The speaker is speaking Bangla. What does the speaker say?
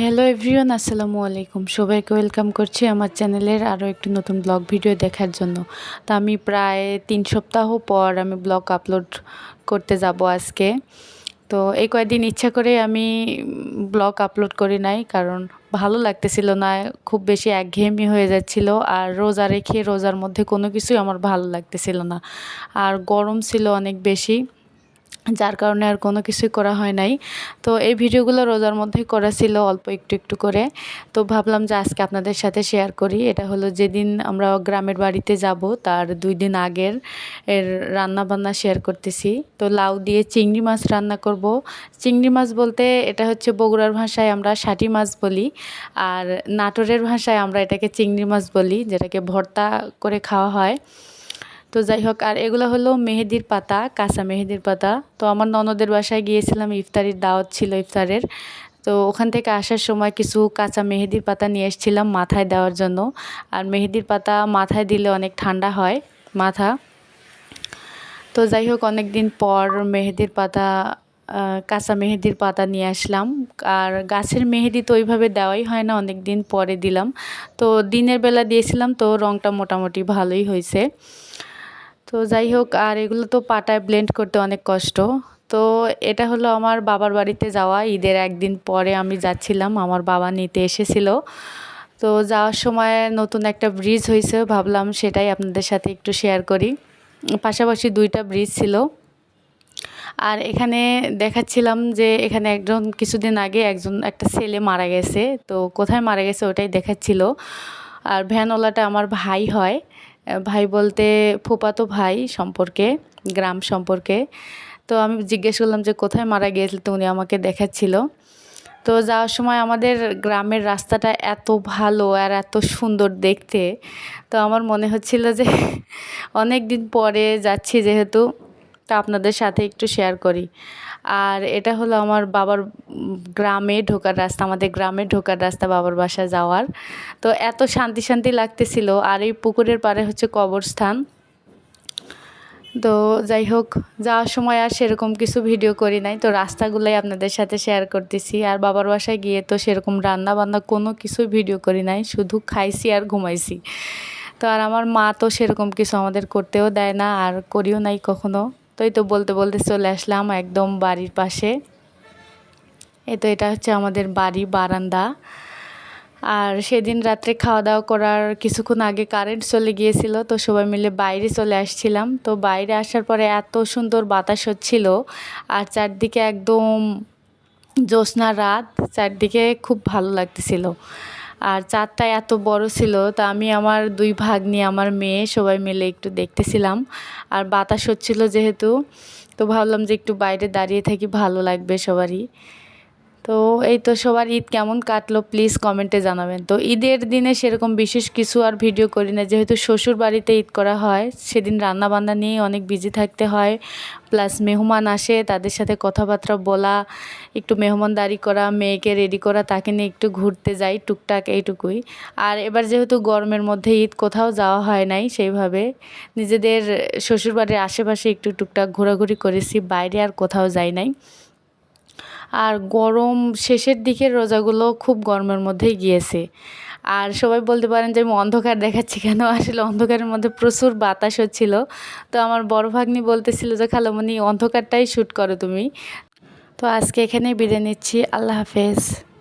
হ্যালো এভরিওয়ান আসসালামু আলাইকুম। সবাইকে ওয়েলকাম করছি আমার চ্যানেলের আরও একটি নতুন ব্লগ ভিডিও দেখার জন্য। তো আমি প্রায় তিন সপ্তাহ পর আমি ব্লগ আপলোড করতে যাব আজকে। তো এই কয়েকদিন ইচ্ছা করে আমি ব্লগ আপলোড করি নাই, কারণ ভালো লাগতেছিল না, খুব বেশি একঘেয়েমি হয়ে যাচ্ছিল, আর রোজা রেখে রোজার মধ্যে কোনো কিছুই আমার ভালো লাগতেছিল না। আর গরম ছিল অনেক বেশি। যার কারণে আর কোনো কিছুই করা হয় নাই। তো এই ভিডিওগুলো রোজার মধ্যেই করা ছিল অল্প একটু একটু করে। তো ভাবলাম যে আজকে আপনাদের সাথে শেয়ার করি। এটা হলো যেদিন আমরা গ্রামের বাড়িতে যাব, তার দুই দিন আগের এর রান্না বান্না শেয়ার করতেছি। তো লাউ দিয়ে চিংড়ি মাছ রান্না করব। চিংড়ি মাছ বলতে এটা হচ্ছে বগুড়ার ভাষায় আমরা ষাটি মাছ বলি। আর নাটোরের ভাষায় আমরা এটাকে চিংড়ি মাছ বলি, যেটাকে ভর্তা করে খাওয়া হয়। তো যাই হোক, আর এগুলো হলো মেহেদির পাতা, কাঁচা মেহেদির পাতা। তো আমার ননদের বাসায় গিয়েছিলাম, ইফতারির দাওয়াত ছিল ইফতারের। তো ওখান থেকে আসার সময় কিছু কাঁচা মেহেদির পাতা নিয়ে এসেছিলাম মাথায় দেওয়ার জন্য। আর মেহেদির পাতা মাথায় দিলে অনেক ঠান্ডা হয় মাথা। তো যাই হোক অনেক দিন পর মেহেদির পাতা কাঁচা মেহেদির পাতা নিয়ে আসলাম। আর গাছের মেহেদি তো ওইভাবে দেওয়াই হয় না অনেক দিন পরে দিলাম। তো দিনের বেলা দিয়েছিলাম, তো রঙটা মোটামুটি ভালোই হয়েছে। তো যাই হোক, আর এগুলো তো পাটায় ব্লেন্ড করতে অনেক কষ্ট। তো এটা হলো আমার বাবার বাড়িতে যাওয়া। ঈদের একদিন পরে আমি যাচ্ছিলাম, আমার বাবা নিতে এসেছিল। তো যাওয়ার সময় নতুন একটা ব্রিজ হয়েছে, ভাবলাম সেটাই আপনাদের সাথে একটু শেয়ার করি। পাশাপাশি দুইটা ব্রিজ ছিল। আর এখানে দেখাচ্ছিলাম যে এখানে একজন, কিছুদিন আগে একজন, একটা ছেলে মারা গেছে। তো কোথায় মারা গেছে ওটাই দেখাচ্ছিল। আর ভ্যানওয়ালাটা আমার ভাই হয়। ভাই বলতে ফুপাতো ভাই সম্পর্কে, গ্রাম সম্পর্কে। তো আমি জিজ্ঞেস করলাম যে কোথায় মারা গিয়েছিল তো উনি আমাকে দেখাচ্ছিল। তো যাওয়ার সময় আমাদের গ্রামের রাস্তাটা এত ভালো আর এত সুন্দর দেখতে, তো আমার মনে হচ্ছিল যে অনেক দিন পরে যাচ্ছি যেহেতু, তা আপনাদের সাথে একটু শেয়ার করি। আর এটা হলো আমার বাবার গ্রামে ঢোকার রাস্তা, আমাদের গ্রামে ঢোকার রাস্তা বাবার বাসা যাওয়ার। তো এত শান্তি শান্তি লাগতেছিল। আর এই পুকুরের পাড়ে হচ্ছে কবরস্থান। তো যাই হোক, যাওয়ার সময় আর সেরকম কিছু ভিডিও করি নাই। তো রাস্তাগুলোই আপনাদের সাথে শেয়ার করতেছি। আর বাবার বাসায় গিয়ে তো সেরকম রান্না বান্না কোনো কিছুই ভিডিও করি নাই। শুধু খাইছি আর ঘুমাইছি। তো আর আমার মা তো সেরকম কিছু আমাদের করতেও দেয় না। আর করিও নাই কখনো। তো এই তো বলতে বলতে চলে আসলাম একদম বাড়ির পাশে। এই তো এটা হচ্ছে আমাদের বাড়ি, বারান্দা। আর সেদিন রাত্রে খাওয়া দাওয়া করার কিছুক্ষণ আগে কারেন্ট চলে গিয়েছিল, তো সবাই মিলে বাইরে চলে আসছিলাম। তো বাইরে আসার পরে এত সুন্দর বাতাস হচ্ছিল, আর চারদিকে একদম জ্যোৎস্না রাত, চারদিকে খুব ভালো লাগতেছিল। আর চাঁদটা এত বড় ছিল, তা আমি আমার দুই ভাগ নিয়ে আমার মেয়ে সবাই মিলে একটু দেখতেছিলাম। আর বাতাস হচ্ছিল যেহেতু, তো ভাবলাম যে একটু বাইরে দাঁড়িয়ে থাকি, ভালো লাগবে সবারই। তো এই তো সবার ঈদ কেমন কাটলো প্লিজ কমেন্টে জানাবেন। তো ঈদের দিনে সেরকম বিশেষ কিছু আর ভিডিও করি না, যেহেতু শ্বশুর বাড়িতে ঈদ করা হয়, সেদিন রান্না বান্না নিয়ে অনেক বিজি থাকতে হয় প্লাস মেহমান আসে, তাদের সাথে কথাবার্তা বলা, একটু মেহমানদারি করা, মেয়েকে রেডি করা, তাকে নিয়ে একটু ঘুরতে যাই, টুকটাক এইটুকুই। আর এবার যেহেতু গরমের মধ্যে ঈদ কোথাও যাওয়া হয় নাই সেইভাবে, নিজেদের শ্বশুরবাড়ির আশেপাশে একটু টুকটাক ঘোরাঘুরি করেছি, বাইরে আর কোথাও যাই নাই। আর গরম শেষের দিকের রোজাগুলো খুব গরমের মধ্যেই গিয়েছে। আর সবাই বলতে পারেন যে আমি অন্ধকার দেখাচ্ছি কেন? আসলে অন্ধকারের মধ্যে প্রচুর বাতাস হচ্ছিল। তো আমার বড় ভাগ্নি বলতেছিল যে, খালামণি, অন্ধকারটাই শ্যুট করো তুমি। তো আজকে এখানেই বিদায় নিচ্ছি। আল্লাহ হাফেজ।